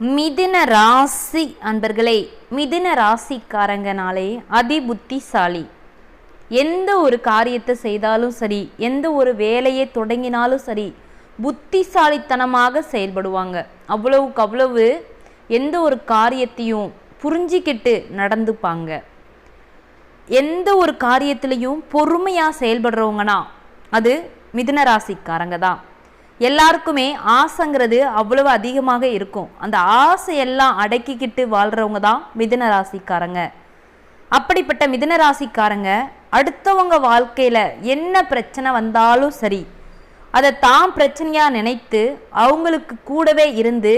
மிதுன ராசி அன்பர்களே மிதுன ராசிக்காரங்கனாலே அதிபுத்திசாலி. எந்த ஒரு காரியத்தை செய்தாலும் சரி எந்த ஒரு வேலையை தொடங்கினாலும் சரி புத்திசாலித்தனமாக செயல்படுவாங்க. அவ்வளவுக்கு அவ்வளவு எந்த ஒரு காரியத்தையும் புரிஞ்சிக்கிட்டு நடந்துப்பாங்க. எந்த ஒரு காரியத்திலையும் பொறுமையாக செயல்படுறவங்கன்னா அது மிதுன ராசிக்காரங்க தான். எல்லாருக்குமே ஆசைங்கிறது அவ்வளவு அதிகமாக இருக்கும். அந்த ஆசையெல்லாம் அடக்கிக்கிட்டு வாழ்கிறவங்க தான் மிதன ராசிக்காரங்க. அப்படிப்பட்ட மிதுன ராசிக்காரங்க அடுத்தவங்க வாழ்க்கையில் என்ன பிரச்சனை வந்தாலும் சரி அதை தான் பிரச்சனையாக நினைத்து அவங்களுக்கு கூடவே இருந்து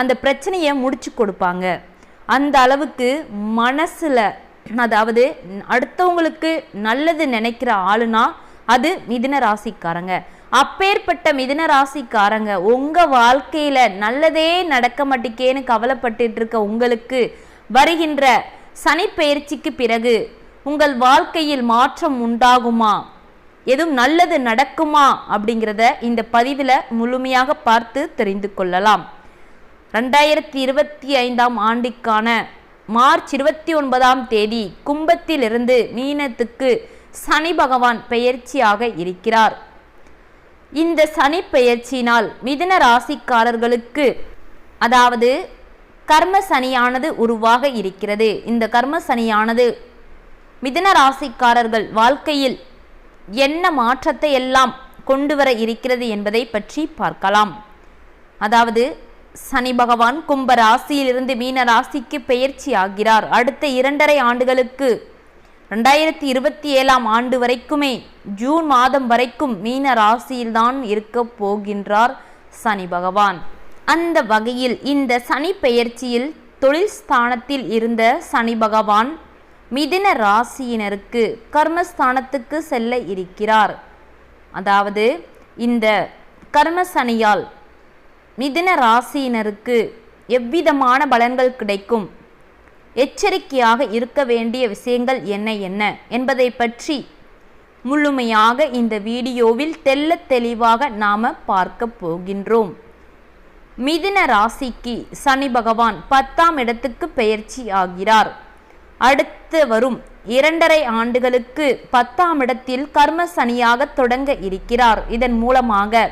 அந்த பிரச்சனையை முடிச்சு கொடுப்பாங்க. அந்த அளவுக்கு மனசில் அதாவது அடுத்தவங்களுக்கு நல்லது நினைக்கிற ஆளுனா அது மிதின ராசிக்காரங்க. அப்பேற்பட்ட மிதன ராசிக்காரங்க உங்கள் வாழ்க்கையில் நல்லதே நடக்க மாட்டேக்கேன்னு கவலைப்பட்டு இருக்க உங்களுக்கு வருகின்ற சனிப்பெயர்ச்சிக்கு பிறகு உங்கள் வாழ்க்கையில் மாற்றம் உண்டாகுமா? எதுவும் நல்லது நடக்குமா? அப்படிங்கிறத இந்த பதிவில் முழுமையாக பார்த்து தெரிந்து கொள்ளலாம். ரெண்டாயிரத்தி இருபத்தி ஐந்தாம் ஆண்டிற்கான மார்ச் இருபத்தி ஒன்பதாம் தேதி கும்பத்திலிருந்து மீனத்துக்கு சனி பகவான் பெயர்ச்சியாக இருக்கிறார். இந்த சனி பெயர்ச்சியினால் மிதன ராசிக்காரர்களுக்கு அதாவது கர்ம சனியானது உருவாக இருக்கிறது. இந்த கர்ம சனியானது மிதுன ராசிக்காரர்கள் வாழ்க்கையில் என்ன மாற்றத்தை எல்லாம் கொண்டு வர இருக்கிறது என்பதை பற்றி பார்க்கலாம். அதாவது சனி பகவான் கும்ப ராசியிலிருந்து மீன ராசிக்கு பெயர்ச்சி ஆகிறார். அடுத்த இரண்டரை ஆண்டுகளுக்கு ரெண்டாயிரத்தி இருபத்தி ஏழாம் ஆண்டு வரைக்குமே ஜூன் மாதம் வரைக்கும் மீன ராசியில்தான் இருக்க போகின்றார் சனி பகவான். அந்த வகையில் இந்த சனி பெயர்ச்சியில் தொழில் ஸ்தானத்தில் இருந்த சனி பகவான் மிதின ராசியினருக்கு கர்மஸ்தானத்துக்கு செல்ல இருக்கிறார். அதாவது இந்த கர்ம சனியால் மிதின ராசியினருக்கு எவ்விதமான பலன்கள் கிடைக்கும் எச்சரிக்கையாக இருக்க வேண்டிய விஷயங்கள் என்ன என்ன என்பதை பற்றி முழுமையாக இந்த வீடியோவில் தெல்ல தெளிவாக நாம் பார்க்க போகின்றோம். மிதின ராசிக்கு சனி பகவான் பத்தாம் இடத்துக்கு பெயர்ச்சி ஆகிறார். அடுத்து வரும் இரண்டரை ஆண்டுகளுக்கு பத்தாம் இடத்தில் கர்ம சனியாக தொடங்க இருக்கிறார். இதன் மூலமாக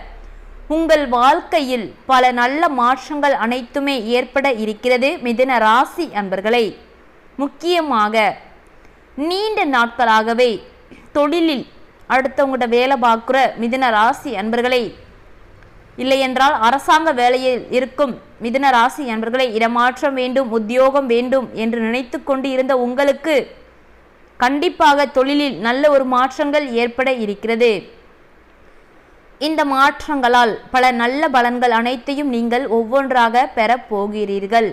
உங்கள் வாழ்க்கையில் பல நல்ல மாற்றங்கள் அனைத்துமே ஏற்பட இருக்கிறது மிதன ராசி அன்பர்களை. முக்கியமாக நீண்ட நாட்களாகவே தொழிலில் அடுத்தவங்கள்ட்ட வேலை பார்க்குற மிதன ராசி அன்பர்களை இல்லையென்றால் அரசாங்க வேலையில் இருக்கும் மிதுன ராசி அன்பர்களை இடமாற்றம் வேண்டும் உத்தியோகம் வேண்டும் என்று நினைத்து கொண்டு இருந்த உங்களுக்கு கண்டிப்பாக தொழிலில் நல்ல ஒரு மாற்றங்கள் ஏற்பட இருக்கிறது. இந்த மாற்றங்களால் பல நல்ல பலன்கள் அனைத்தையும் நீங்கள் ஒவ்வொன்றாக பெறப் போகிறீர்கள்.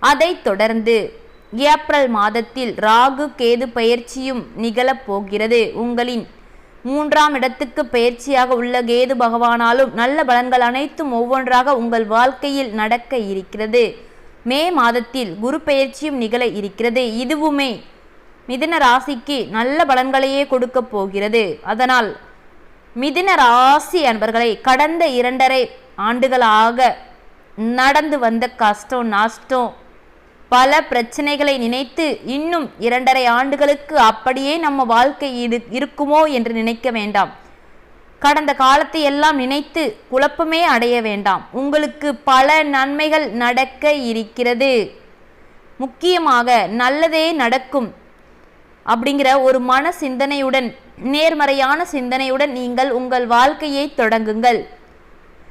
அதைத் தொடர்ந்து ஏப்ரல் மாதத்தில் ராகு கேது பயிற்சியும் நிகழப் போகிறது. உங்களின் மூன்றாம் இடத்துக்கு பயிற்சியாக உள்ள கேது பகவானாலும் நல்ல பலன்கள் அனைத்தும் ஒவ்வொன்றாக உங்கள் வாழ்க்கையில் நடக்க இருக்கிறது. மே மாதத்தில் குரு பயிற்சியும் நிகழ இருக்கிறது. இதுவுமே மிதுன ராசிக்கு நல்ல பலன்களையே கொடுக்கப் போகிறது. அதனால் மிதின ராசி அன்பர்களை கடந்த இரண்டரை ஆண்டுகளாக நடந்து வந்த கஷ்டம் நஷ்டம் பல பிரச்சனைகளை நினைத்து இன்னும் இரண்டரை ஆண்டுகளுக்கு அப்படியே நம்ம வாழ்க்கை இரு இருக்குமோ என்று நினைக்க வேண்டாம். கடந்த காலத்தை எல்லாம் நினைத்து குழப்பமே அடைய வேண்டாம். உங்களுக்கு பல நன்மைகள் நடக்க இருக்கிறது. முக்கியமாக நல்லதே நடக்கும். அப்படிங்கிற ஒரு மன சிந்தனையுடன் நேர்மறையான சிந்தனையுடன் நீங்கள் உங்கள் வாழ்க்கையை தொடங்குங்கள்.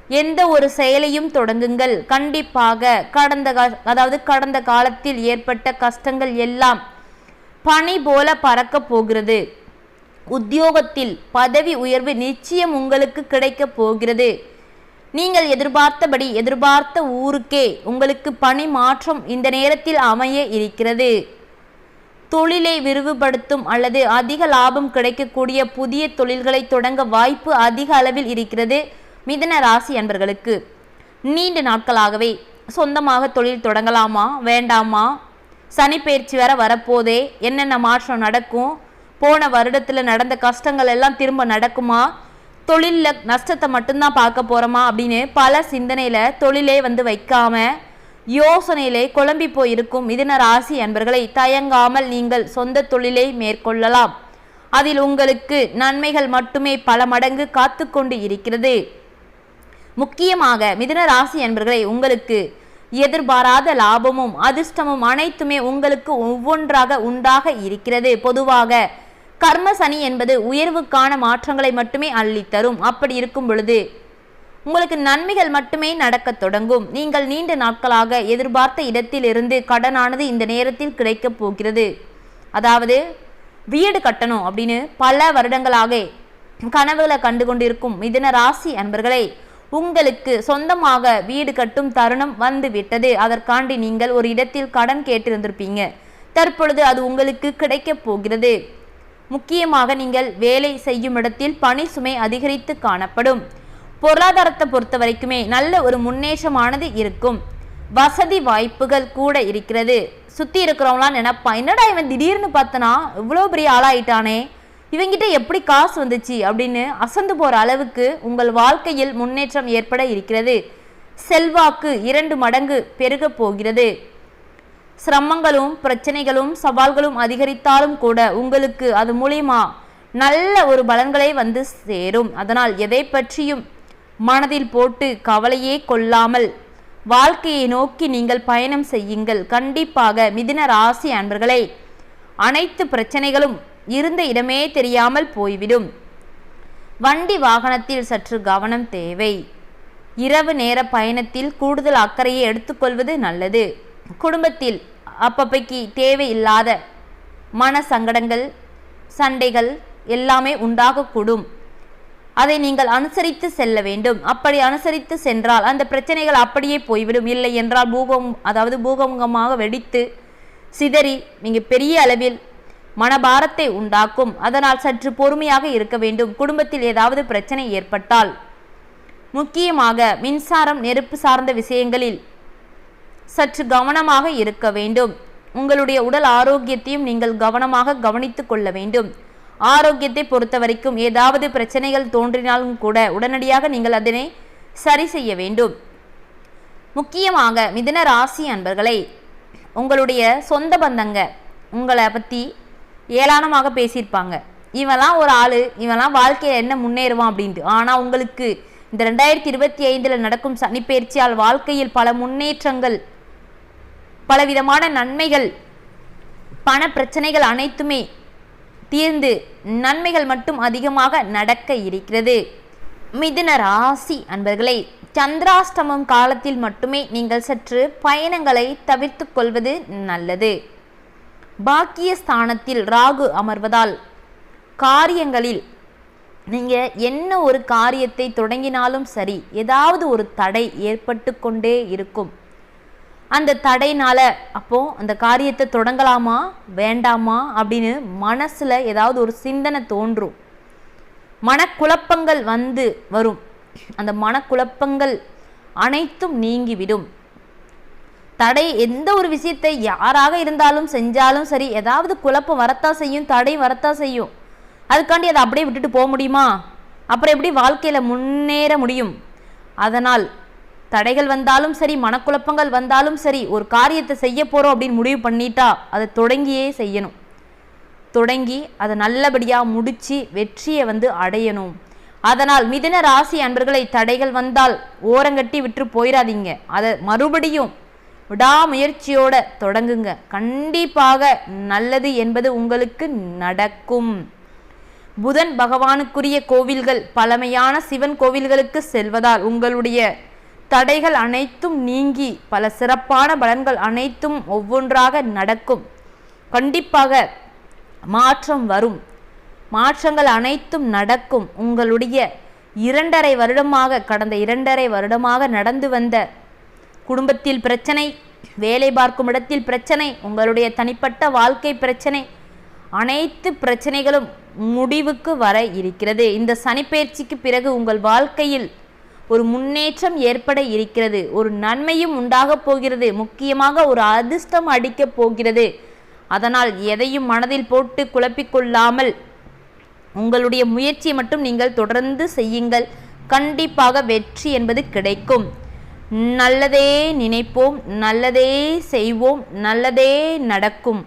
எந்த ஒரு செயலையும் தொடங்குங்கள். கண்டிப்பாக கடந்த அதாவது கடந்த காலத்தில் ஏற்பட்ட கஷ்டங்கள் எல்லாம் பனி போல பறக்க போகிறது. உத்தியோகத்தில் பதவி உயர்வு நிச்சயம் உங்களுக்கு கிடைக்க போகிறது. நீங்கள் எதிர்பார்த்தபடி எதிர்பார்த்த ஊருக்கே உங்களுக்கு பணி மாற்றம் இந்த நேரத்தில் அமைய இருக்கிறது. தொழிலை விரிவுபடுத்தும் அல்லது அதிக லாபம் கிடைக்கக்கூடிய புதிய தொழில்களை தொடங்க வாய்ப்பு அதிக அளவில் இருக்கிறது மிதன ராசி அன்பர்களுக்கு. நீண்ட நாட்களாகவே சொந்தமாக தொழில் தொடங்கலாமா வேண்டாமா? சனிப்பயிற்சி வேற வரப்போதே என்னென்ன மாற்றம் நடக்கும்? போன வருடத்தில் நடந்த கஷ்டங்கள் எல்லாம் திரும்ப நடக்குமா? தொழிலில் நஷ்டத்தை மட்டும்தான் பார்க்க போகிறோமா அப்படின்னு பல சிந்தனையில் தொழிலே வந்து வைக்காமல் யோசனையிலே குழம்பி போயிருக்கும் மிதுன ராசி அன்பர்களை தயங்காமல் நீங்கள் சொந்த தொழிலை மேற்கொள்ளலாம். அதில் உங்களுக்கு நன்மைகள் மட்டுமே பல மடங்கு காத்து கொண்டு இருக்கிறது. முக்கியமாக மிதுன ராசி அன்பர்களை உங்களுக்கு எதிர்பாராத லாபமும் அதிர்ஷ்டமும் அனைத்துமே உங்களுக்கு ஒவ்வொன்றாக உண்டாக இருக்கிறது. பொதுவாக கர்ம சனி என்பது உயர்வுக்கான மாற்றங்களை மட்டுமே அள்ளித்தரும். அப்படி இருக்கும் பொழுது உங்களுக்கு நன்மைகள் மட்டுமே நடக்கத் தொடங்கும். நீங்கள் நீண்ட நாட்களாக எதிர்பார்த்த இடத்திலிருந்து கடனானது இந்த நேரத்தில் கிடைக்கப் போகிறது. அதாவது வீடு கட்டணும் அப்படின்னு பல வருடங்களாக கனவுகளை கண்டு கொண்டிருக்கும் மிதன ராசி அன்பர்களை உங்களுக்கு சொந்தமாக வீடு கட்டும் தருணம் வந்து விட்டது அதற்காண்டி நீங்கள் ஒரு இடத்தில் கடன் கேட்டிருந்திருப்பீங்க. தற்பொழுது அது உங்களுக்கு கிடைக்கப் போகிறது. முக்கியமாக நீங்கள் வேலை செய்யும் இடத்தில் பணி சுமை அதிகரித்து காணப்படும். பொருளாதாரத்தை பொறுத்த வரைக்குமே நல்ல ஒரு முன்னேற்றமானது இருக்கும். வசதி வாய்ப்புகள் கூட இருக்கிறது. சுற்றி இருக்கிறவங்களாம் நினைப்பா என்னடா இவன் திடீர்னு பார்த்தனா இவ்வளோ பெரிய ஆளாயிட்டானே இவங்கிட்ட எப்படி காசு வந்துச்சு? அப்படின்னு அசந்து போகிற அளவுக்கு உங்கள் வாழ்க்கையில் முன்னேற்றம் ஏற்பட இருக்கிறது. செல்வாக்கு இரண்டு மடங்கு பெருகப் போகிறது. சிரமங்களும் பிரச்சனைகளும் சவால்களும் அதிகரித்தாலும் கூட உங்களுக்கு அது மூலியமா நல்ல ஒரு பலன்களை வந்து சேரும். அதனால் எதை பற்றியும் மனதில் போட்டு கவலையே கொள்ளாமல் வாழ்க்கையை நோக்கி நீங்கள் பயணம் செய்யுங்கள். கண்டிப்பாக மிதின ராசி அன்பர்களை அனைத்து பிரச்சனைகளும் இருந்த இடமே தெரியாமல் போய்விடும். வண்டி வாகனத்தில் சற்று கவனம் தேவை. இரவு நேர பயணத்தில் கூடுதல் அக்கறையை எடுத்துக்கொள்வது நல்லது. குடும்பத்தில் அப்பப்பைக்கு தேவையில்லாத மன சங்கடங்கள் சண்டைகள் எல்லாமே உண்டாகக்கூடும். அதை நீங்கள் அனுசரித்து செல்ல வேண்டும். அப்படி அனுசரித்து சென்றால் அந்த பிரச்சனைகள் அப்படியே போய்விடும். இல்லை என்றால் பூகம் அதாவது பூகமுகமாக வெடித்து சிதறி நீங்கள் பெரிய அளவில் மனபாரத்தை உண்டாக்கும். அதனால் சற்று பொறுமையாக இருக்க வேண்டும். குடும்பத்தில் ஏதாவது பிரச்சனை ஏற்பட்டால். முக்கியமாக மின்சாரம் நெருப்பு சார்ந்த விஷயங்களில் சற்று கவனமாக இருக்க வேண்டும். உங்களுடைய உடல் ஆரோக்கியத்தையும் நீங்கள் கவனமாக கவனித்து கொள்ள வேண்டும். ஆரோக்கியத்தை பொறுத்த வரைக்கும் ஏதாவது பிரச்சனைகள் தோன்றினாலும் கூட உடனடியாக நீங்கள் அதனை சரி செய்ய வேண்டும். முக்கியமாக மிதுன ராசி அன்பர்களை உங்களுடைய சொந்த பந்தங்க உங்களை பற்றி ஏளானமாக பேசியிருப்பாங்க. இவெல்லாம் ஒரு ஆள் இவெல்லாம் வாழ்க்கையில் என்ன முன்னேறுவான் அப்படின்ட்டு. ஆனால் உங்களுக்கு இந்த ரெண்டாயிரத்தி இருபத்தி ஐந்தில் நடக்கும் சனிப்பெயர்ச்சியால் வாழ்க்கையில் பல முன்னேற்றங்கள் பலவிதமான நன்மைகள் பண பிரச்சனைகள் அனைத்துமே தீர்ந்து நன்மைகள் மட்டும் அதிகமாக நடக்க இருக்கிறது. மிதுன ராசி அன்பர்களே சந்திராஷ்டமம் காலத்தில் மட்டுமே நீங்கள் சற்று பயணங்களை தவிர்த்து கொள்வது நல்லது. பாக்கிய ஸ்தானத்தில் ராகு அமர்வதால் காரியங்களில் நீங்கள் என்ன ஒரு காரியத்தை தொடங்கினாலும் சரி ஏதாவது ஒரு தடை ஏற்பட்டு கொண்டே இருக்கும். அந்த தடைனால அப்போது அந்த காரியத்தை தொடங்கலாமா வேண்டாமா அப்படின்னு மனசில் ஏதாவது ஒரு சிந்தனை தோன்றும். மனக்குழப்பங்கள் வந்து வரும். அந்த மனக்குழப்பங்கள் அனைத்தும் நீங்கிவிடும். தடை எந்த ஒரு விஷயத்தை யாராக இருந்தாலும் செஞ்சாலும் சரி ஏதாவது குழப்பம் வரத்தா செய்யும் தடை வரத்தா செய்யும். அதுக்காண்டி அதை அப்படியே விட்டுட்டு போக முடியுமா? அப்புறம் எப்படி வாழ்க்கையில் முன்னேற முடியும்? அதனால் தடைகள் வந்தாலும் சரி மனக்குழப்பங்கள் வந்தாலும் சரி ஒரு காரியத்தை செய்ய போகிறோம் அப்படின்னு முடிவு பண்ணிட்டா அதை தொடங்கியே செய்யணும். தொடங்கி அதை நல்லபடியாக முடித்து வெற்றியை வந்து அடையணும். அதனால் மிதன ராசி அன்பர்களை தடைகள் வந்தால் ஓரங்கட்டி விட்டு போயிடாதீங்க அதை மறுபடியும் விடாமுயற்சியோட தொடங்குங்க. கண்டிப்பாக நல்லது என்பது உங்களுக்கு நடக்கும். புதன் பகவானுக்குரிய கோவில்கள் பழமையான சிவன் கோவில்களுக்கு செல்வதால் உங்களுடைய தடைகள் அனைத்தும் நீங்கி பல சிறப்பான பலன்கள் அனைத்தும் ஒவ்வொன்றாக நடக்கும். கண்டிப்பாக மாற்றம் வரும். மாற்றங்கள் அனைத்தும் நடக்கும். உங்களுடைய இரண்டரை வருடமாக கடந்த இரண்டரை வருடமாக நடந்து வந்த குடும்பத்தில் பிரச்சனை வேலை பார்க்கும் இடத்தில் பிரச்சனை உங்களுடைய தனிப்பட்ட வாழ்க்கை பிரச்சனை அனைத்து பிரச்சனைகளும் முடிவுக்கு வர இருக்கிறது. இந்த சனிப்பெயர்ச்சிக்கு பிறகு உங்கள் வாழ்க்கையில் ஒரு முன்னேற்றம் ஏற்பட இருக்கிறது. ஒரு நன்மையும் உண்டாகப் போகிறது. முக்கியமாக ஒரு அதிர்ஷ்டம் அடிக்கப் போகிறது. அதனால் எதையும் மனதில் போட்டு குழப்பிக்கொள்ளாமல் உங்களுடைய முயற்சியை மட்டும் நீங்கள் தொடர்ந்து செய்யுங்கள். கண்டிப்பாக வெற்றி என்பது கிடைக்கும். நல்லதே நினைப்போம். நல்லதே செய்வோம். நல்லதே நடக்கும்.